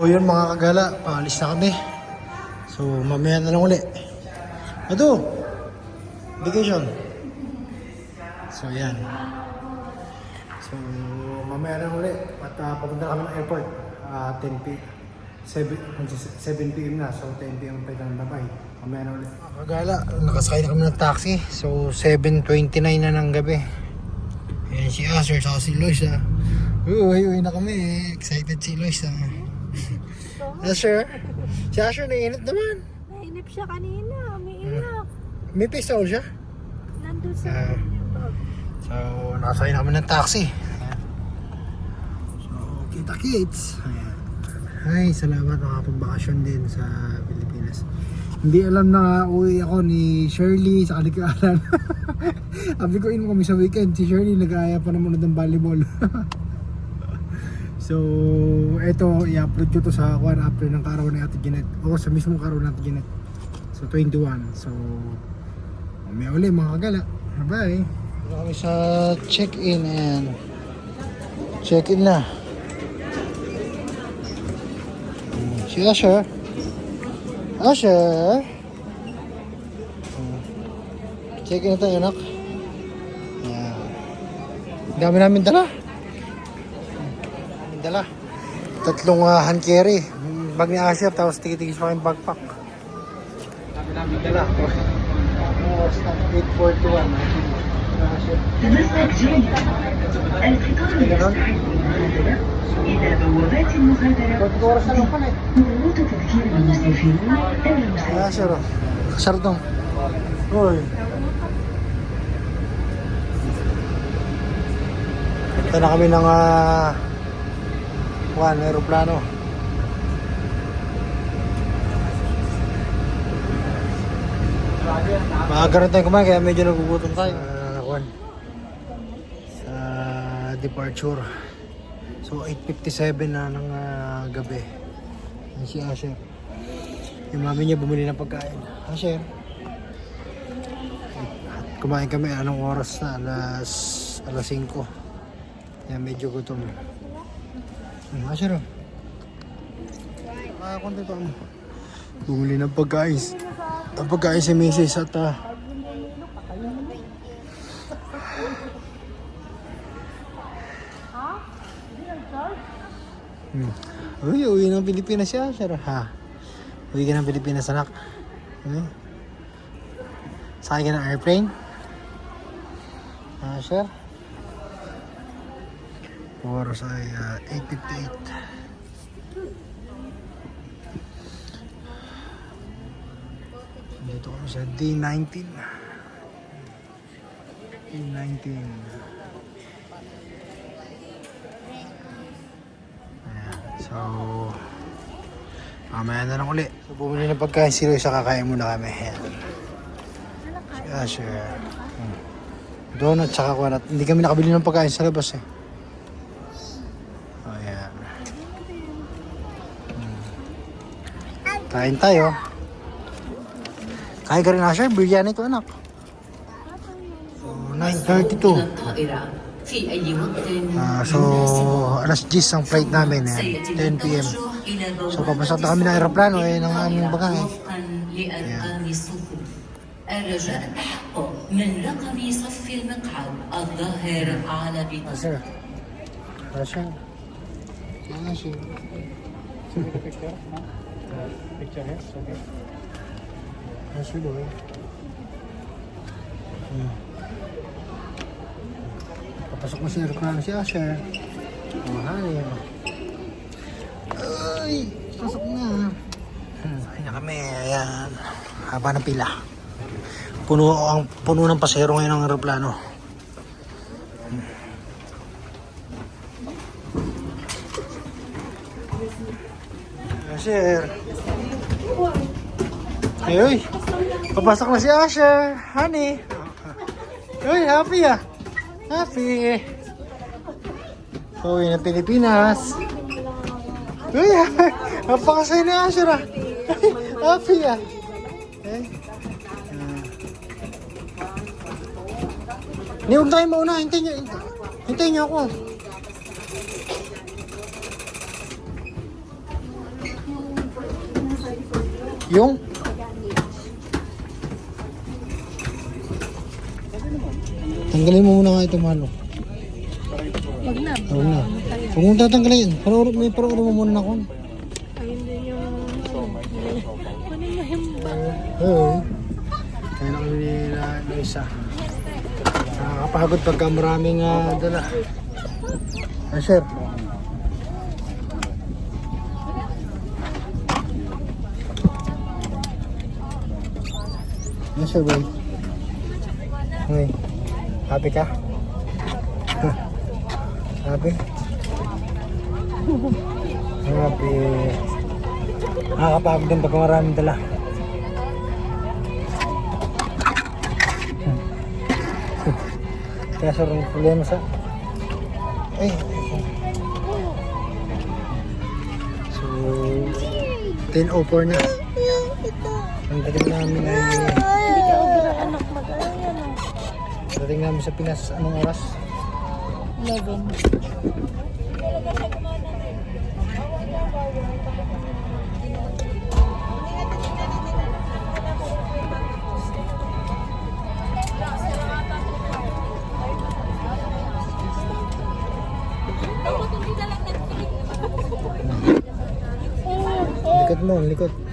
So yun mga kagala, paalis na kami. So mamaya na lang uli. Ito, vacation. So yan. So mamaya na lang uli. At uh, papunta kami ng airport. Uh, 10 p. 7, 7 p.m. na. So 10 p.m. pa ng babay. Mamaya na uli. Mga kagala, nakasakay na kami ng taxi. So 7.29 na ng gabi. Ayan si Asher, saka si Lois ah. Uy, uwi na kami. Excited si Lois ah. Asher? Si Asher naiinit naman. Nainip siya kanina, umiiyak. May pistol siya. Nandun sa Ah. bag. So, nakasakay na kami ng taxi. Ayan. So, kita kits. Ayan. Ay, salamat nakapagbakasyon din sa Pilipinas. Hindi alam na uwi ako ni Shirley sa kalikalan. Sabi ko in kami sa weekend. Si Shirley nag-aaya pa naman ng volleyball. so, eto, i-upload ko to sa one after ng karawan ni Ate Jeanette. O sa mismong karawan ni Ate Jeanette. So, 21. So, may uli mga kagala. Bye-bye. Kami sa check-in and check-in na. Si Usher. Usher. Check-in na tayo, anak. Ang Dami namin dala Ang Dala. Tatlong uh, hand carry. Yung Bag ni Asher, tapos tigil-tigil pa kayong backpack. Dami namin dala. Oras na 8.41. Asher. تمسك القطار Ganon. يستعد إلى بوابات المغادرة Pwede oras na lang pala eh. ضغوط تذكير المسافرين المسافرين Ah, sir. Sardong. Uy. Ito na kami ng ah, one aeroplano. Maaga rin tayo kumain kaya medyo nagugutom tayo. Uh, one. Sa departure. So 8.57 na ng ah, gabi. Yan si Asher. Yung mami niya bumili ng pagkain. Asher. At kumain kami anong oras na? Alas, alas 5. Yan medyo gutom. Hmm, Asher oh. Makakunti pa mo. Bumili ng pagkain. Ang pagkain si Mrs. at ah, Hmm. Uy, uwi ng Pilipinas siya, sir. Ha? Uwi ka ng Pilipinas, anak. Hmm? Sakay ka ng airplane? Ah, sir? Oras ay ah, 8.58. Dito kami sa D19. D19. Ayan. So, mamaya na lang uli. So, bumili ng pagkain si Roy sa kakain muna kami. Ayan. Si Asher. Hmm. Donut tsaka kwanat. Hindi kami nakabili ng pagkain sa labas eh. Oh, ayan. Hmm. Kain tayo. Kain ka rin Asher. Biryani to anak. So, 9.32. الطائرة في أي وقت Ah, so, alas 10 ang flight namin. eh. 10 p.m. So, papasok na kami ng aeroplano eh, ng aming bagahe. وفقا لأرقام الصفوف الرجاء التحقق من رقم صف المقعد الظاهر على بطاقة Asher. Asher. Picture here, okay. Asher boy. Hmm. Papasok na sa aeroplano si Asher. Mahal eh. Ay! Pasok na. Hmm, Ay na kami. Ayan. Haba ng pila. Puno ang puno ng pasahero ngayon ng aeroplano. Hmm. Asher. Ay, uy. Papasok na si Asher. Honey. Uy, happy ah. Happy. Uwi na Pilipinas. Uy, napakasaya ni Asher ah. Happy ah. Eh. Hindi, huwag tayo mauna. Hintayin niyo. Hintayin niyo ako. Yung? Tanggalin mo muna nga ito, Malo. Wag na. Huwag na. Huwag mong tatanggalin. May panoorin mo muna ako. Ayun din yung... Ano yung mahimba? Oo. Kaya na kami na, na isa. Nakakapagod pagka maraming uh, dala. Ah, sir. Yes, sir, boy. Hey. Happy ka? Happy? Happy. Nakakapagod din pagka maraming dala. Kaya sir, problema sa... Ay! So, 10.04 na. Ang dating namin ay... Hindi ka obra anak mag-ay ano. Dating namin sa Pinas, anong oras? 11. Likod mo, likod.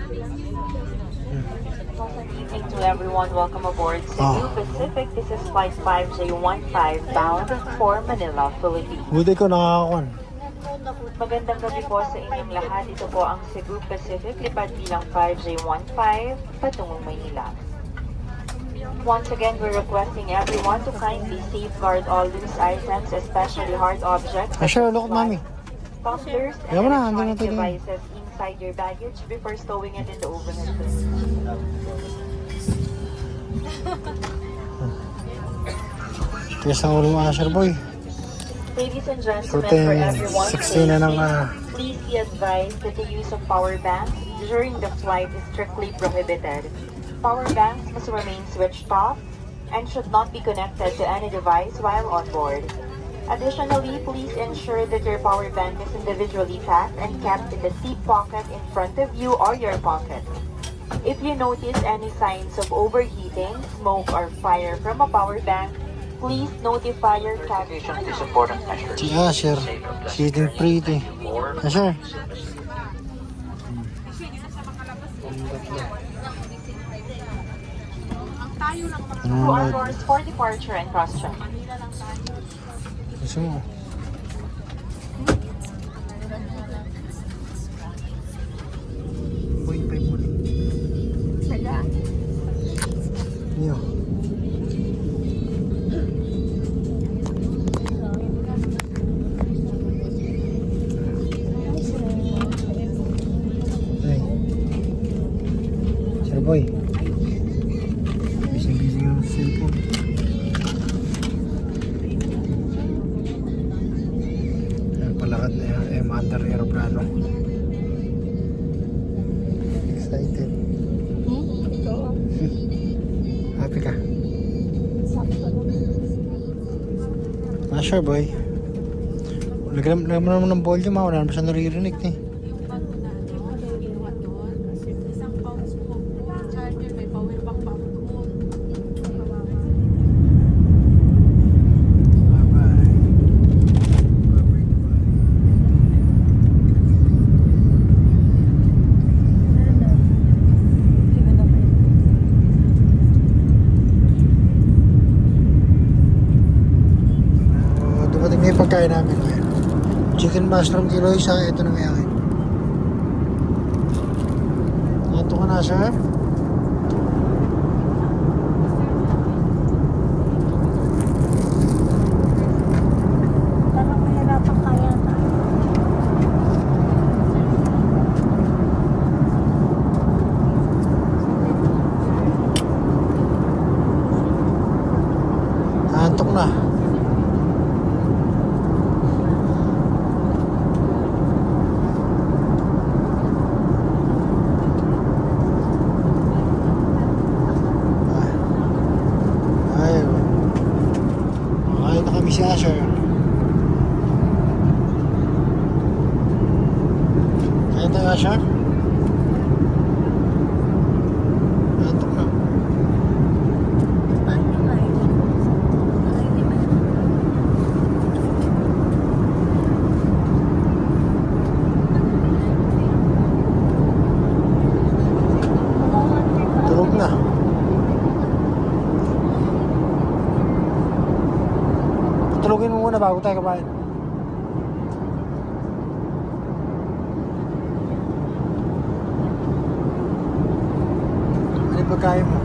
To everyone. Welcome aboard Cebu Ah. Pacific. This is flight 5J15 bound for Manila, Philippines. Buti ko nakakakuan. Magandang gabi po sa inyong lahat. Ito po ang Cebu Pacific, lipad bilang 5J15, patungong Maynila. Once again, we're requesting everyone to kindly safeguard all loose items, especially hard objects. Sure, look mami. Tumblers and electronic devices inside your baggage before stowing it in the overhead bin. Tigas ang ulo mo, Asher boy. Ladies and gentlemen, for 10, everyone's 16 na ng, safety, ah, please be advised that the use of power banks during the flight is strictly prohibited. Power banks must remain switched off and should not be connected to any device while on board. Additionally, please ensure that your power bank is individually packed and kept in the seat pocket in front of you or your pocket. If you notice any signs of overheating, smoke, or fire from a power bank, please notify your cabin. Si Asher, sitting pretty. Asher. Ano Two mo are doors for departure and cross-check. Gusto mo? Sure boy. Lagyan mo naman ng volume ha. Wala naman siya naririnig eh. Yung bago natin, ano yung ginawa doon? Kasi isang pounds po, charger, may power bank pa ako doon. Bye-bye. Bye-bye. Uh, dumating na yung pagkain namin ngayon. Chicken mushroom kilo isa, ito na may akin. Ito ka na, sir? na bago tayo kumain. Ano yung pagkain mo?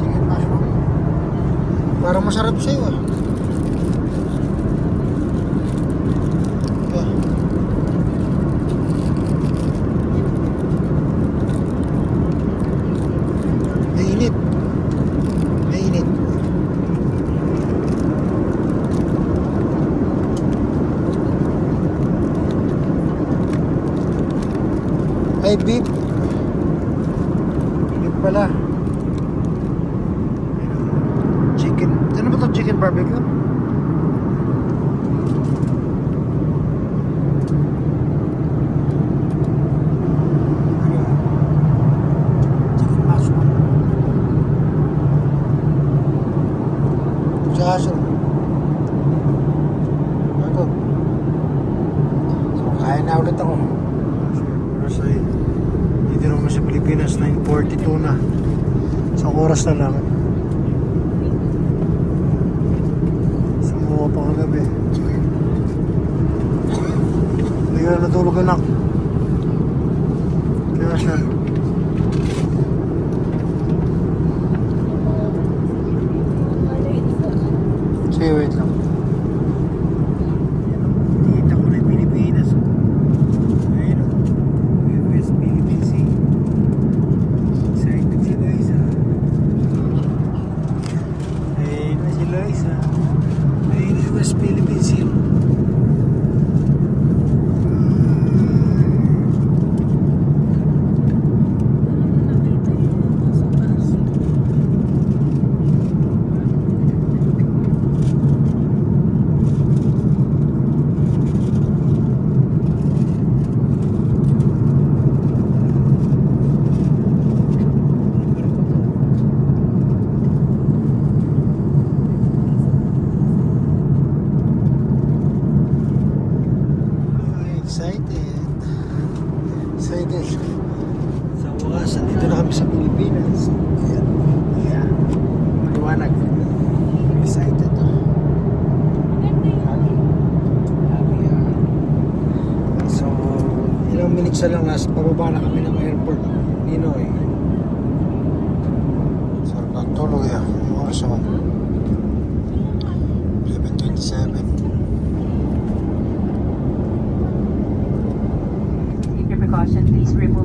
Chicken mushroom. Parang masarap sa'yo. Ah. may be машинами.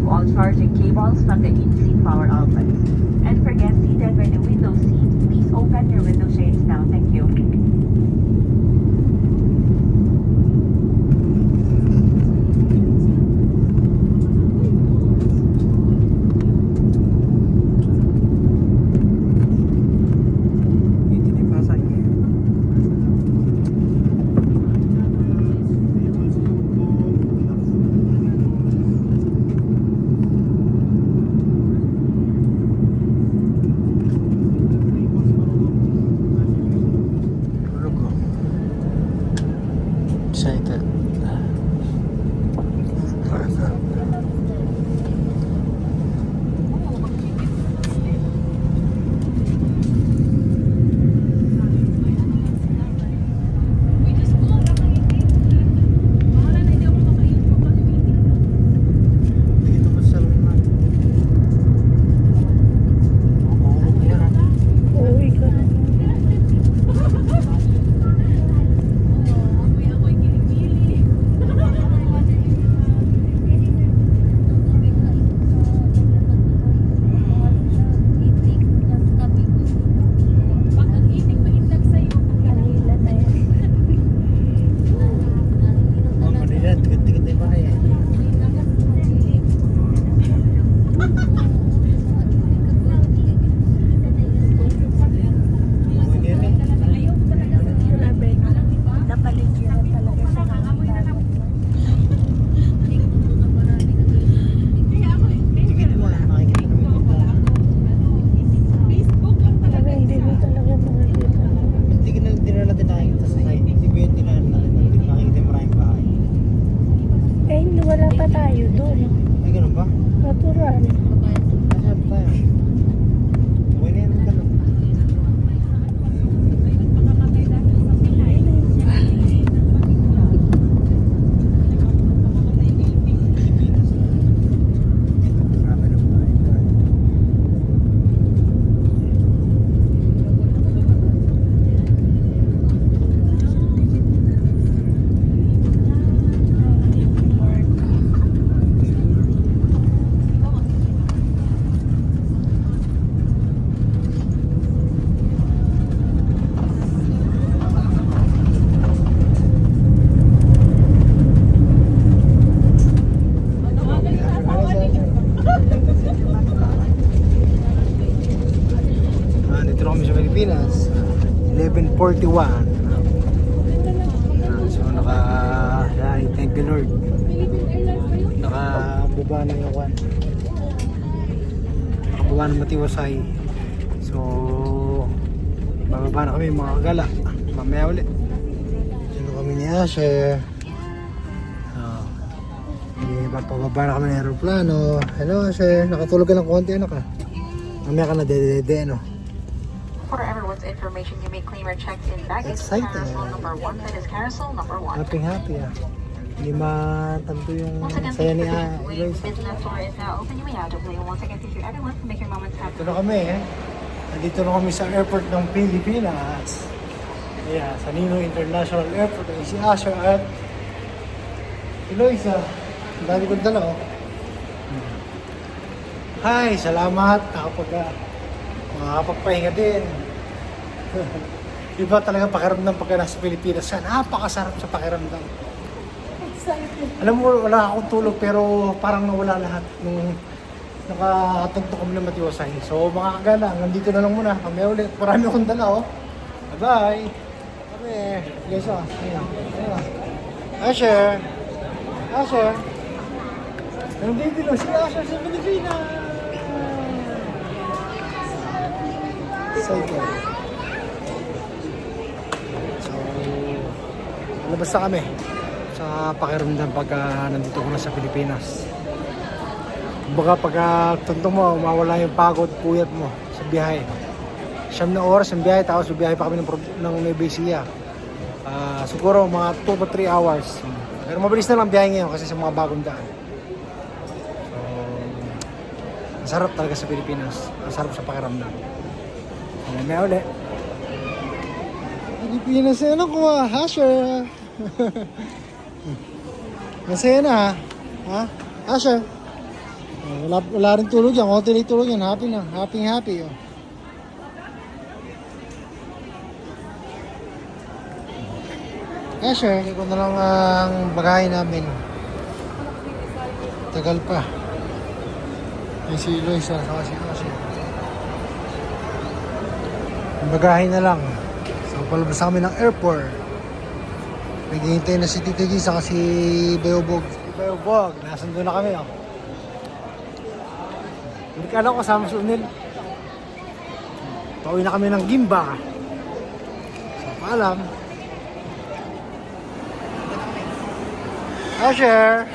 all charging cables from the in-seat power outlets. And for guests seated by the window seat, please open your window shades now. 41. Ah, so naka ay, thank you Lord. Nakababa na yung one. Nakababa na matiwasay. So bababa na kami mga kagala. Mamaya ulit. Sino kami ni Asher? Oh. Eh, pababa na kami ng aeroplano. Hello Asher, nakatulog ka ng konti ano ka? Mamaya ka na dede no? Information, you may claim your checked-in baggage Exciting. carousel number one. That is carousel number one. Happy happy ah. Hindi matanto yung Once again, saya ni waiting. Eloise. Business door is now open. You may now. Once again, thank you everyone for making moments happy. Dito na kami eh. Nandito na kami sa airport ng Pilipinas. Yeah, sa Nino International Airport. Ay, si Asher at Eloisa. Ang dami kong dala oh. Hi, salamat. Nakapag makakapagpahinga din. Iba talaga pakiramdam pagka nasa Pilipinas. Yan, napakasarap sa pakiramdam. Alam mo, wala akong tulog pero parang nawala lahat nung nakatugtog kami ng matiwasay. So mga kagala, nandito na lang muna. Kami ulit. Marami akong dala oh. Bye-bye. Kami. Yes ah. Ayan. Ayan. Asher. Asher. Nandito na si Asher sa Pilipinas. Excited. Labas na kami sa pakiramdam pagka nandito ko na sa Pilipinas. Kumbaga pagka tuntong mo, mawala yung pagod, puyat mo sa biyahe. Siyam na oras ang biyahe, tapos biyahe pa kami ng, ng Nueva Ecija. Ah, siguro mga 2 to 3 hours. Pero mabilis na lang biyahe ngayon kasi sa mga bagong daan. So, sarap talaga sa Pilipinas. Ang sarap sa pakiramdam. Mamaya ulit. Pilipinas yan ako ah. Masaya na ha. Ha? Asher. Wala, wala rin tulog yan. Konti lang tulog yan. Happy na. Happy happy. Oh. Asher. Ko na lang ang bagahe namin. Tagal pa. Ay si Loisa. Saka si Asher. Ang bagahe na lang. So palabas kami ng airport. Naghihintay na si Tita G saka si Beobog. Si Beobog, nasan doon na kami oh. Hindi ka alam kasama si Unil. Pauwi na kami ng Gimba. So paalam. Asher!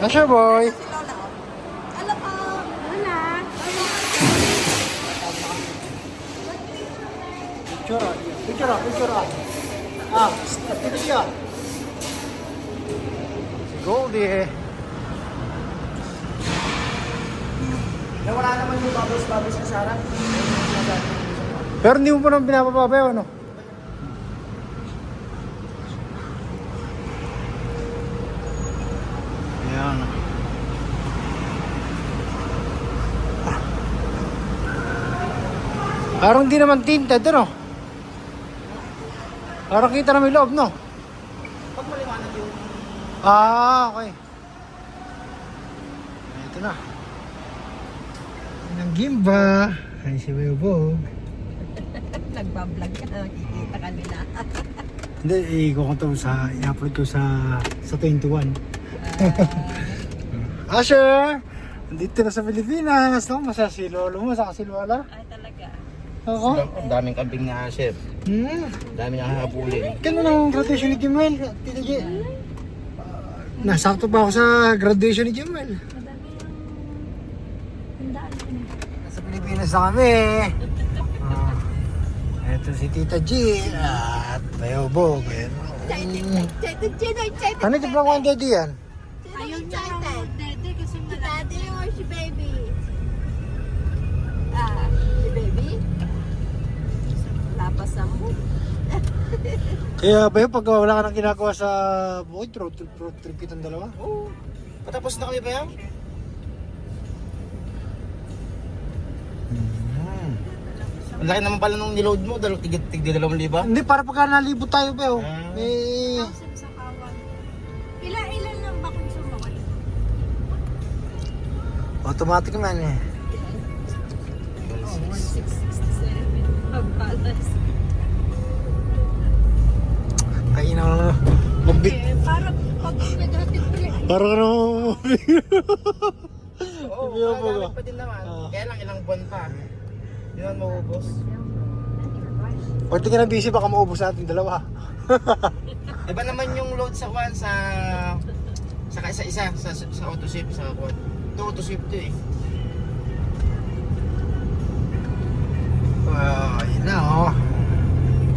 Asher boy! Picture ah. Picture ah. Picture ah. Ah, picture Goldie eh. Nawala naman yung bubbles-bubbles sa sarap. Pero hindi mo pa naman pinapapabayaw, ano? Ayan. Parang di naman tinted, ano? Parang kita na may loob, no? Pag maliwanag yung Ah, okay. Ito na. Ng Gimba. Ay, si Bebog. Nagbablog ka, nakikita ka nila. Hindi, i-go ko sa, i-upload ko sa, sa 21. Asher! Nandito na sa Pilipinas. No? Masaya si Lolo mo, saka si Lola. Ay talaga. Ako? Ang daming kambing na chef. Hmm. Ang dami hahabulin. Kailan ang graduation ni Jemel? Tita J? Nasakto ba ako sa graduation ni Jemel? Nasa Pilipinas na kami. Ah, Ito si Tita G at Bayobog. Ayan. Ano ito pang kwan daddy yan? Ayun na ako, Mo. Kaya ba pag wala ka nang ginagawa sa bukid, road trip, road trip kitang dalawa? Oo. Patapos na kami ba yan? Hmm. Ang laki naman pala nung niload mo, dalaw, tig, tig, dalawang liba. Hindi, para pagka nalibot tayo ba, oh. Ah. Eh, sa kawan. Ila-ilan lang ba kung sumakay? automatic man eh. 1667. Pagbalas. Kain na. Eh, parang pag naghatid ko eh. Parang ano. Oo, magagamit pa din naman. Ah. Kaya lang ilang buwan pa. Hindi naman maubos. Di ka na busy, baka maubos natin dalawa. Iba naman yung load sa one sa sa isa-isa sa sa auto ship sa quad. Ito auto ship to eh. Wow, yun na oh.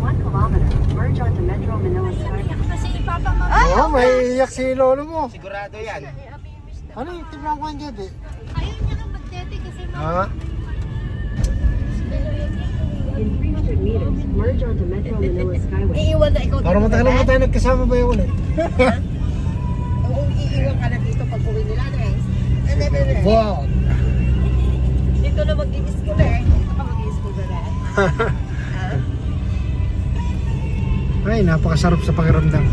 One kilometer. Merge onto Metro Manila Skyway. Kasi ipapamamay. Oh, may iyak si lolo mo. Sigurado yan. Ano yung tignan ko yan dyan eh? Ayaw niya nga magtete kasi Ha? In 300 meters, merge onto Metro Manila Skyway. Iiwan na ikaw. Para matagal mo tayo nagkasama ba yun ulit? Oo, iiwan ka na dito pag uwi nila, guys. Ano, ano, ano. Wow! Dito na mag-i-school eh. Dito ka mag-i-school na. Ay, napakasarap sa pakiramdam.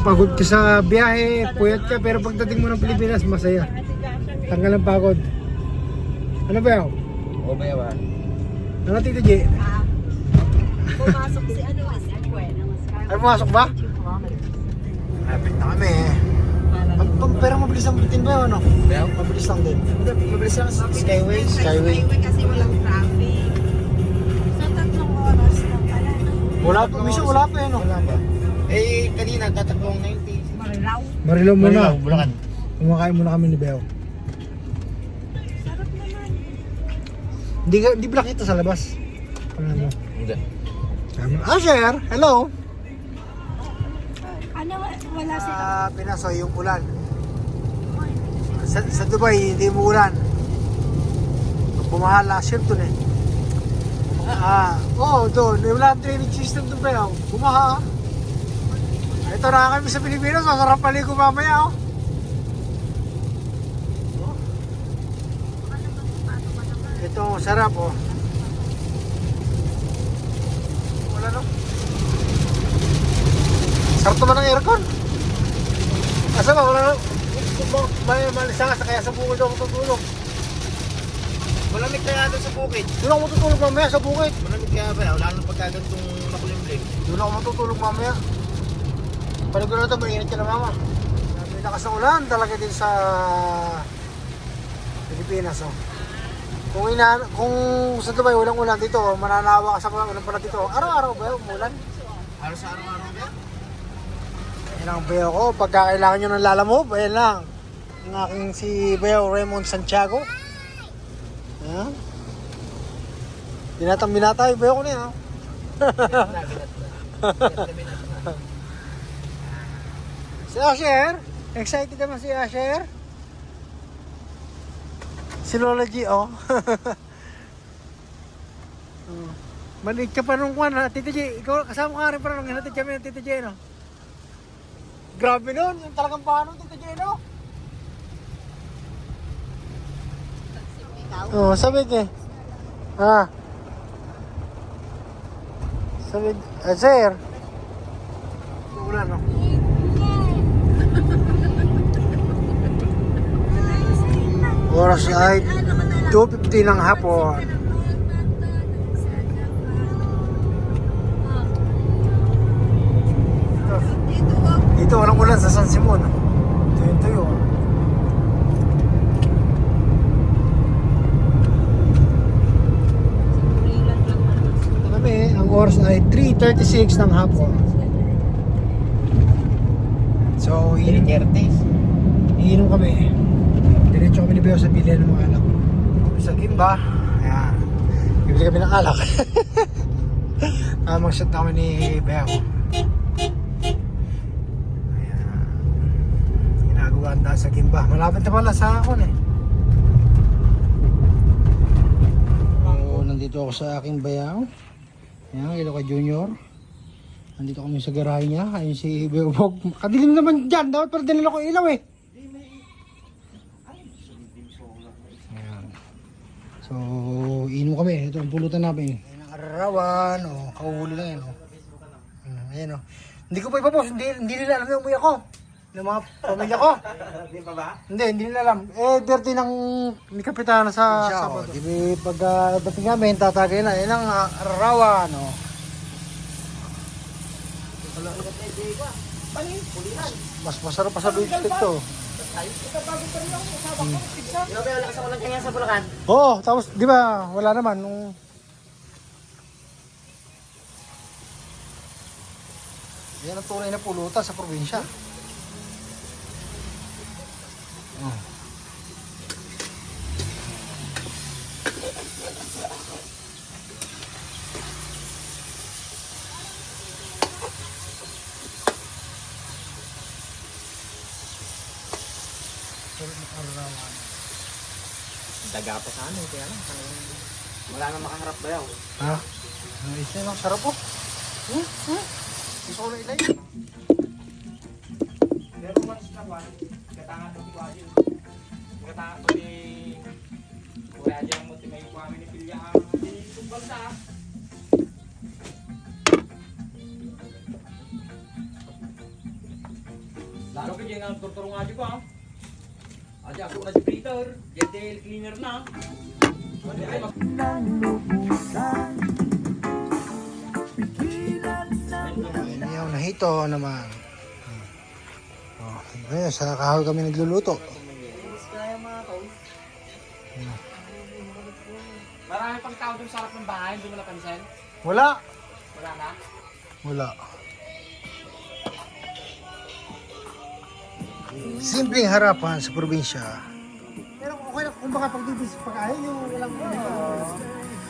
Pagod ka sa biyahe, puyat ka, pero pagdating mo ng Pilipinas, masaya. Tanggal ang pagod. Ano ba yun? O ba yawa? Ano tito J? Pumasok si ano, si Gwen. Ay, pumasok ba? 2 kilometers. Lapit na kami eh. Pag- Pero mabilis lang din ba yun, ano? Mabilis lang din. mabilis lang sa Skyway. Skyway. kasi walang traffic. Wala pa, minsan wala pa eh, no? Wala ba? Eh, kanina tatakbong 90. Marilaw. Marilaw muna. Marilaw, Bulacan. Kumakain muna kami ni Beo. Sarap naman. Hindi, ka- hindi nakita sa labas? Ano mo? Hindi. Ah! Hello! Ano, wala. Sa Pinasoy, yung ulan. Sa, sa Dubai, hindi mo ulan. Bumaha last year dun eh. Ah, oh, doon. Eh, Wala ang drainage system doon yun? Bumaha. Ito na kami sa Pilipinas, masarap paligo mamaya oh. Oh. Ito, sarap oh. Wala no? Sarap naman ng aircon. Asa ba? Wala na. May malisa ka sa kaya sa bukid ako tutulog. Malamig kaya doon sa bukid. Doon ako matutulog mamaya sa bukid. Malamig kaya ba? Wala nang pagkagantong makulimlim. Doon ako matutulog mamaya. Panig ko na ito, mainit ka na mama. Lakas ng ulan talaga din sa Pilipinas. Oh. Kung, ina, kung sa Dubai walang ulan dito, mananawa ka sa ulan pala dito. Araw-araw ba yung ulan? Halos sa araw-araw ba? Yan ang bayo ko. Pagka kailangan nyo ng lalamove, ayan lang. Ang aking si Bayo Raymond Santiago. Ayan. Binatang binata yung bayo ko na yan. oh. Si Asher. Excited naman si Asher. Si Lola G, oh. Oh. Maliit ka pa nung kwan, ha? Tito J, ikaw kasama ka rin pa nung hinatid kami ng Tito J, no? Grabe nun, yung talagang paano, Tito J, no? Oo, oh, sabi ka. Ah. Sabi, ah, sir. Wala, no? Oras ay 2.50 ng hapon. Dito walang ulan sa San Simon. Ito yung tuyo. Ito kami, ang oras ay 3.36 ng hapon. So, iinom, iinom kami. Diretso kami ni Beo sa bilihan ng mga anak. Sa Gimba, ayan. Bibili kami ng alak. Tamang shot na kami ni Beo. Ayan. Ginagawa daan sa Gimba. Malapit na pala sa akon eh. Nandito ako sa aking bayaw. Ayan, ito kay Junior. Nandito kami sa garahe niya. Ayun si Beobog. Kadilim naman dyan. Dapat pala dinala ko ilaw eh. Ayan. So, inom kami. Ito ang pulutan namin. Ayan ang ararawan. O, kauhuli lang yan. O. Ayan, ayan o. Hindi ko pa ipapost. Hindi, hindi nila alam na umuwi ako. Ng mga pamilya ko. Di ba ba? Hindi, hindi nila alam. Eh, dirty ng ni Kapitana sa Sabado. Di ba, pag uh, dating namin, tatagay na. Yan ang arawan, no? Mas masarap pa sa beef steak to. Grabe, wala kasi walang kanya sa Bulacan. Oo, oh, tapos, di ba, wala naman. Nung... Yan ang tunay na pulutan sa probinsya. Oh. Daga pa sa amin, kaya lang. Wala nang makaharap ba yaw? Ha? Ang isa lang, sarap po. Hmm? Hmm? Gusto ko na ilay. Pero kung sa kawan, Katangan ko ni Kuya aja mo ti may kuami ni Pilya ang di tumbal sa. Lalo ka dyan ang turturo nga dyan ko ah. Aja ako na si Peter, detail cleaner na. Iniyaw na hito naman. Hmm. Oh, ayun, sa kahoy kami nagluluto. Tao dun sa harap ng bahay, hindi mo napansin? Wala. Wala na? Wala. Simpleng harapan sa probinsya. Pero okay lang kung baka pagdidis pagkain yung walang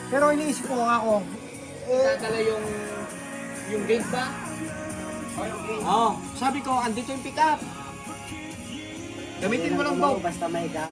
Pero iniisip ko ako, Dadala yung yung gate ba? Oo. Oh, sabi ko, andito yung pick up. Gamitin mo lang daw. Basta may